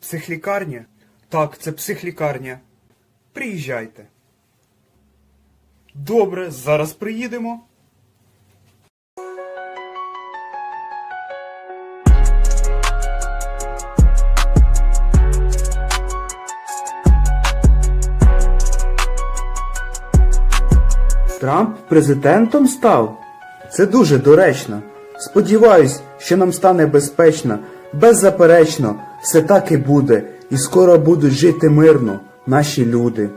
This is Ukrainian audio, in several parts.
Психлікарня? Так, це психлікарня. Приїжджайте. Добре, зараз приїдемо. Трамп президентом став? Це дуже доречно. Сподіваюсь, що нам стане безпечно, беззаперечно, все так і буде, і скоро будуть жити мирно наші люди.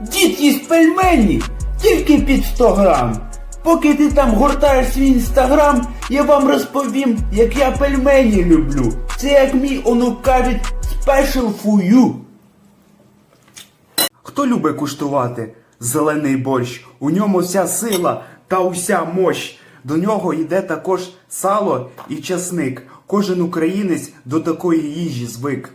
Дід їсть пельмені тільки під 100 грам. Поки ти там гортаєш свій інстаграм, я вам розповім, як я пельмені люблю. Це як мій онук кажуть special for you. Хто любить куштувати зелений борщ? У ньому вся сила та уся мощ. До нього йде також сало і часник. Кожен українець до такої їжі звик.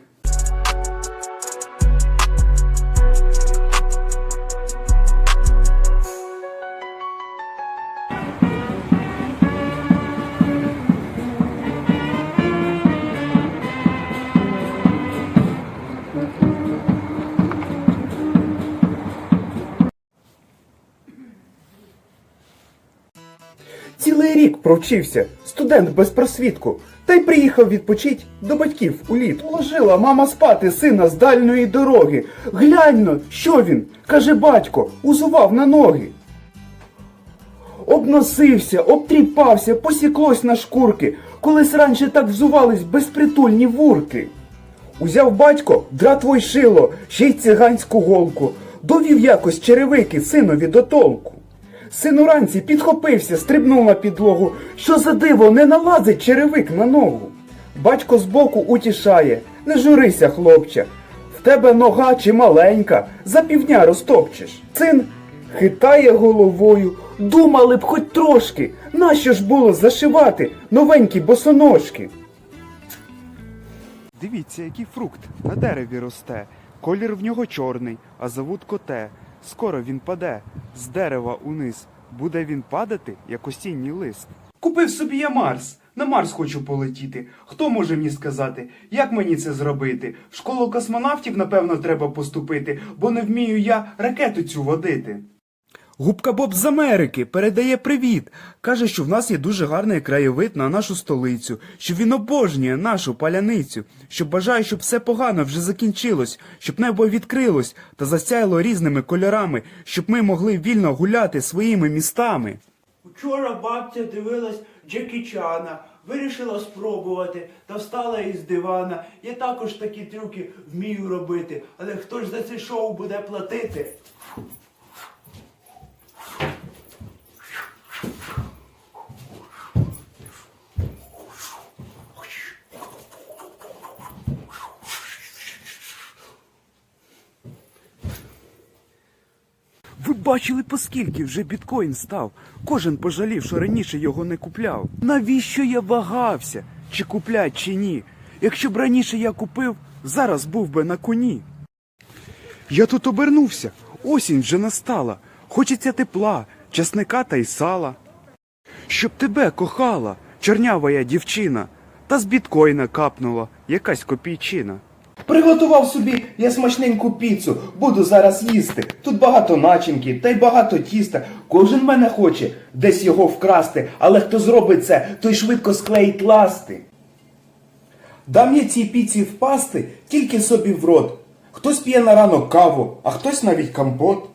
Цілий рік провчився, студент без просвітку, та й приїхав відпочить до батьків у літ. Положила мама спати сина з дальної дороги. Глянь но, що він, каже батько, узував на ноги. Обносився, обтріпався, посіклось на шкурки, колись раніше так взувались безпритульні вурки. Узяв батько дратво й шило, ще й циганську голку, довів якось черевики синові до толку. Син уранці підхопився, стрибнув на підлогу. Що за диво, не налазить черевик на ногу. Батько збоку утішає, не журися, хлопче. В тебе нога чи маленька, за півдня розтопчеш. Син хитає головою, думали б хоч трошки, нащо ж було зашивати новенькі босоножки. Дивіться, який фрукт на дереві росте. Колір в нього чорний, а зовут коте. Скоро він паде з дерева униз. Буде він падати, як осінній лист. Купив собі я Марс. На Марс хочу полетіти. Хто може мені сказати, як мені це зробити? В школу космонавтів, напевно, треба поступити, бо не вмію я ракету цю водити. Губка Боб з Америки передає привіт. Каже, що в нас є дуже гарний краєвид на нашу столицю, що він обожнює нашу паляницю, що бажає, щоб все погано вже закінчилось, щоб небо відкрилось та засяяло різними кольорами, щоб ми могли вільно гуляти своїми містами. Вчора бабця дивилась Джекі Чана, вирішила спробувати та встала із дивана. Я також такі трюки вмію робити, але хто ж за це шоу буде платити? Бачили, поскільки вже біткоін став? Кожен пожалів, що раніше його не купляв. Навіщо я вагався, чи куплять, чи ні? Якщо б раніше я купив, зараз був би на коні. Я тут обернувся, осінь вже настала. Хочеться тепла, часника та й сала. Щоб тебе кохала, чорнявая дівчина, та з біткоїна капнула якась копійчина. Приготував собі я смачненьку піцу, буду зараз їсти. Тут багато начинки та й багато тіста. Кожен мене хоче десь його вкрасти, але хто зробить це, той швидко склеїть ласти. Дам я цій піці впасти тільки собі в рот. Хтось п'є на ранок каву, а хтось навіть компот.